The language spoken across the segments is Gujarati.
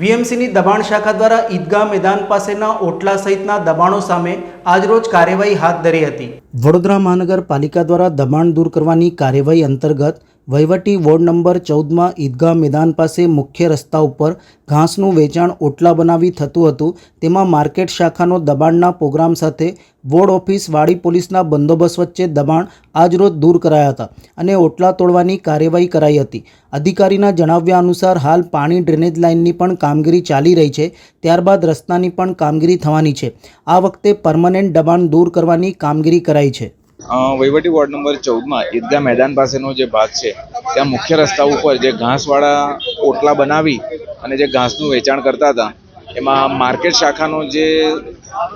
વીએમસીની દબાણ શાખા દ્વારા ઈદગાહ મેદાન પાસેના ઓટલા સહિતના દબાણો સામે આજરોજ કાર્યવાહી હાથ ધરી હતી. વડોદરા મહાનગરપાલિકા દ્વારા દબાણ દૂર કરવાની કાર્યવાહી અંતર્ગત વહીવટી વોર્ડ નંબર ચૌદમાં ઈદગાહ મેદાન પાસે મુખ્ય રસ્તા ઉપર ઘાસનું વેચાણ ઓટલા બનાવી થતું હતું. તેમાં માર્કેટ શાખાનો દબાણના પ્રોગ્રામ સાથે વોર્ડ ઓફિસ વાડી પોલીસના બંદોબસ્ત વચ્ચે દબાણ આજરોજ દૂર કરાયા હતા અને ઓટલા તોડવાની કાર્યવાહી કરાઈ હતી. અધિકારીના જણાવ્યા અનુસાર હાલ પાણી ડ્રેનેજ લાઇનની પણ કામગીરી ચાલી રહી છે. ત્યારબાદ રસ્તાની પણ કામગીરી થવાની છે. આ વખતે પરમનન્ટ દબાણ દૂર કરવાની કામગીરી કરાઈ છે. વહીવટી વોર્ડ નંબર ચૌદમાં ઈદગાહ મેદાન પાસેનો જે ભાગ છે, ત્યાં મુખ્ય રસ્તા ઉપર જે ઘાસવાળા ઓટલા બનાવી અને જે ઘાસનું વેચાણ કરતા હતા, એમાં માર્કેટ શાખાનો જે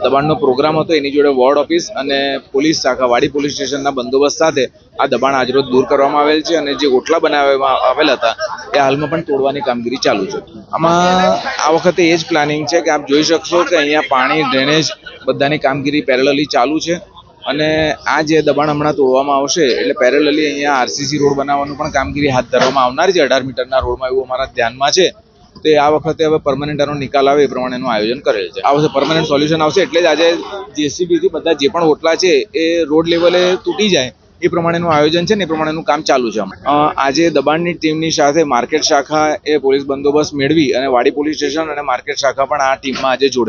દબાણનો પ્રોગ્રામ હતો, એની જોડે વોર્ડ ઓફિસ અને પોલીસ શાખા, વાડી પોલીસ સ્ટેશનના બંદોબસ્ત સાથે આ દબાણ આજરોજ દૂર કરવામાં આવેલ છે અને જે ઓટલા બનાવવામાં આવેલ હતા, એ હાલમાં પણ તોડવાની કામગીરી ચાલુ છે. આમાં આ વખતે એ જ પ્લાનિંગ છે કે આપ જોઈ શકશો કે અહીંયા પાણી, ડ્રેનેજ બધાની કામગીરી પેરેલલી ચાલુ છે. અને આ જે દબાણ હમણાં તોડવામાં આવશે, એટલે પેરેલલી અહીંયા આરસીસી રોડ બનાવવાનું પણ કામગીરી હાથ ધરવામાં આવનાર છે. અઢાર મીટરના રોડમાં એવું અમારા ધ્યાનમાં છે. તે આ વખતે હવે પરમનન્ટ આનો નિકાલ આવે એ પ્રમાણેનું આયોજન કરેલ છે. આ વખતે પરમનન્ટ સોલ્યુશન આવશે એટલે જ આજે જેસીબીથી બધા જે પણ ઓટલા છે એ રોડ લેવલે તૂટી જાય. એ પ્રમાણેનું આયોજન છે ને એ પ્રમાણેનું કામ ચાલુ છે. આજે દબાણની ટીમની સાથે માર્કેટ શાખા એ પોલીસ બંદોબસ્ત મેળવી અને વાડી પોલીસ સ્ટેશન અને માર્કેટ શાખા પણ આ ટીમમાં આજે જોડે